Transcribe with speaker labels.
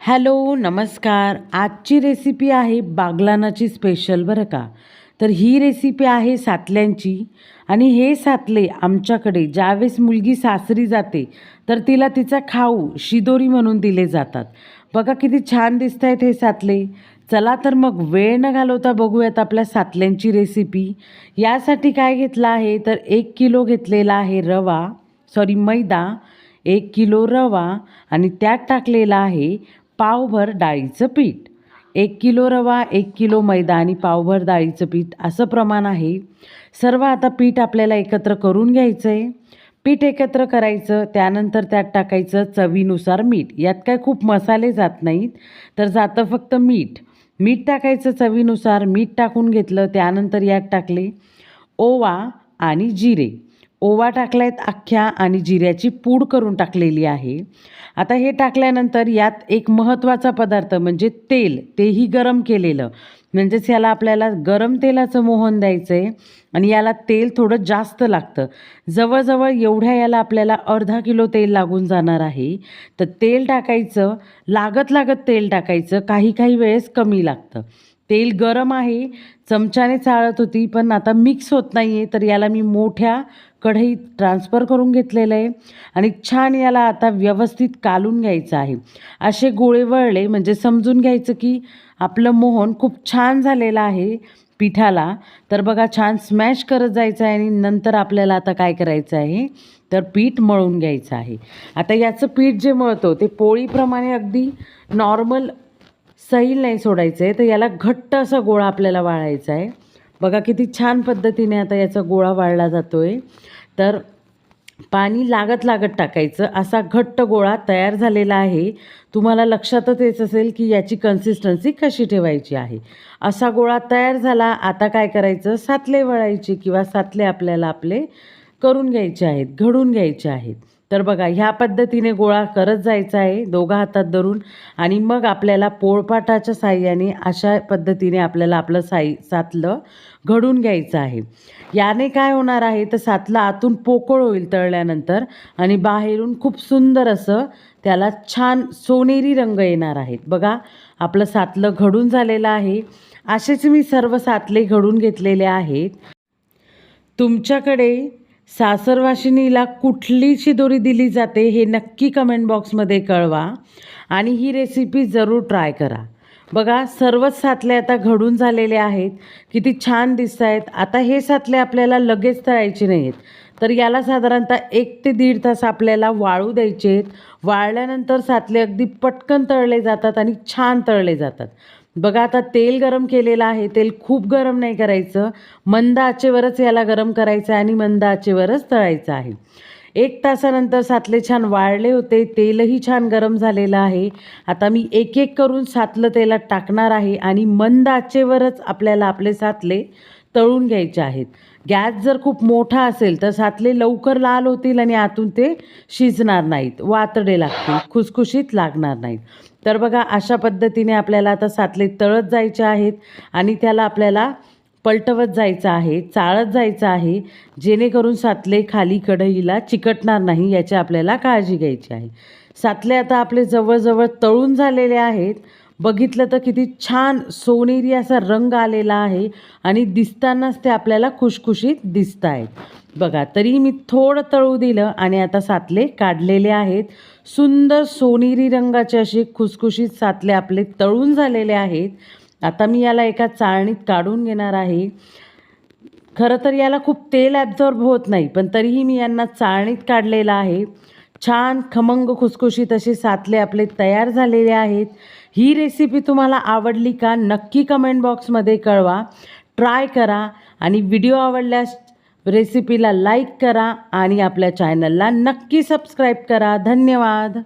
Speaker 1: Hello नमस्कार. आजची recipe आहे बागलानाची स्पेशल बरं का? तर ही रेसिपी आहे सातल्यांची आणि हे सातले आमच्याकडे ज्यावेळेस मुलगी सासरी जाते तर तिला तिचा खाऊ शिदोरी म्हणून दिले जातात. बघा किती छान दिसत आहेत हे सातले. चला तर मग वेळ न घालवता बघूयात आपल्या सातल्यांची रेसिपी यासाठी काय घेतलं आहे? तर एक किलो घेतलेला आहे रवा सॉरी मैदा एक किलो रवा आणि त्यात टाकलेला आहे पावभर डाळीचं पीठ. एक किलो रवा एक किलो मैदा आणि पावभर डाळीचं पीठ असं प्रमाण आहे. सर्व आता पीठ आपल्याला एकत्र करून घ्यायचं आहे पीठ एकत्र करायचं त्यानंतर त्यात टाकायचं चवीनुसार मीठ. यात काय खूप मसाले जात नाहीत तर जातं फक्त मीठ. मीठ टाकायचं चवीनुसार मीठ टाकून घेतलं त्यानंतर यात टाकले ओवा आणि जिरे. ओवा टाकलायत अख्ख्या आणि जिऱ्याची पूड करून टाकलेली आहे. आता हे टाकल्यानंतर यात एक महत्त्वाचा पदार्थ म्हणजे तेल तेही गरम केलेलं. म्हणजेच याला आपल्याला गरम तेलाचं मोहन द्यायचं आहे आणि याला तेल थोडं जास्त लागतं. जवळजवळ एवढ्या याला आपल्याला अर्धा किलो तेल लागून जाणार आहे. तर तेल टाकायचं लागत लागत तेल टाकायचं काही काही वेळेस कमी लागतं. तेल गरम आहे चमच्याने चाळत होती पण आता मिक्स होत नाही आहे तर याला मी मोठ्या कढईत ट्रान्सफर करून घेतलेलं आहे. आणि छान याला आता व्यवस्थित कालून घ्यायचं आहे. असे गोळे वळले म्हणजे समजून घ्यायचं की आपलं मोहन खूप छान झालेलं आहे पिठाला. तर बघा छान स्मॅश करत जायचं आहे आणि नंतर आपल्याला आता काय करायचं आहे तर पीठ मळून घ्यायचं आहे. आता याचं पीठ जे मळतो ते पोळीप्रमाणे अगदी नॉर्मल सैल नाही सोडायचं आहे तर याला घट्ट असा गोळा आपल्याला वाळायचा आहे बघा किती छान पद्धतीने आता याचा गोळा वाळला जातो आहे तर पाणी लागत लागत टाकायचं. असा घट्ट गोळा तयार झालेला आहे. तुम्हाला लक्षातच येत असेल की याची कन्सिस्टन्सी कशी ठेवायची आहे. असा गोळा तयार झाला आता काय करायचं? सातले वळायचे किंवा सातले आपल्याला आपले करून घ्यायचे आहेत घडून घ्यायचे आहेत. तर बघा ह्या पद्धतीने गोळा करत जायचा आहे दोघा हातात धरून. आणि मग आपल्याला पोळपाटाच्या साह्याने अशा पद्धतीने आपल्याला आपलं साई सातलं घडून घ्यायचं आहे. याने काय होणार आहे तर सातलं आतून पोकळ होईल तळल्यानंतर आणि बाहेरून खूप सुंदर असं त्याला छान सोनेरी रंग येणार आहेत. बघा आपलं सातलं घडून झालेलं आहे. असेच मी सर्व सातले घडून घेतलेले आहेत. तुमच्याकडे सासरवाशिनीला कुठली शिदोरी दिली जाते हे नक्की कमेंट बॉक्समध्ये कळवा. आणि ही रेसिपी जरूर ट्राय करा. बघा सर्वच सातले आता घडून झालेले आहेत. किती छान दिसत आहेत आता हे सातले आपल्याला लगेच तळायचे नाही आहेत तर याला साधारणतः एक ते दीड तास आपल्याला वाळू द्यायचे आहेत. वाळल्यानंतर सातले अगदी पटकन तळले जातात आणि छान तळले जातात. बघा आता तेल गरम केलेलं आहे. तेल खूप गरम नाही करायचं. मंद आचेवरच याला गरम करायचं आहे आणि मंद आचेवरच तळायचं आहे. एक तासानंतर सातले छान वाळले होते. तेलही छान गरम झालेलं आहे. आता मी एक एक करून सातलं तेलात टाकणार आहे आणि मंद आचेवरच आपल्याला आपले सातले तळून घ्यायचे आहेत. गॅस जर खूप मोठा असेल तर सातले लवकर लाल होतील आणि आतून ते शिजणार नाहीत. वातडे लागतील खुसखुशीत लागणार नाहीत. तर बघा अशा पद्धतीने आपल्याला आता सातले तळत जायचे आहेत आणि त्याला आपल्याला पलटवत जायचं आहे चाळत जायचं आहे जेणेकरून सातले खाली कढईला चिकटणार नाही याची आपल्याला काळजी घ्यायची आहे. सातले आता आपले जवळजवळ तळून झालेले आहेत. बघितलं तर किती छान सोनेरी असा रंग आलेला आहे आणि दिसतानाच ते आपल्याला खुशखुशीत दिसत आहेत बघा तरी मी थोडं तळू दिलं आणि आता सातले काढलेले आहेत. सुंदर सोनेरी रंगाचे असे खुसखुशीत सातले आपले तळून झालेले आहेत. आता मी याला एका चाळणीत काढून घेणार आहे. खरं तर याला खूप तेल ॲब्झॉर्ब होत नाही पण तरीही मी यांना चाळणीत काढलेलं आहे. छान खमंग खुसखुशीत असे सातले आपले तयार झालेले आहेत. ही रेसिपी तुम्हाला आवडली का नक्की कमेंट बॉक्समध्ये कळवा. ट्राय करा आणि व्हिडिओ आवडल्यास रेसिपीला लाईक करा आणि आपल्या चॅनलला नक्की सबस्क्राईब करा. धन्यवाद.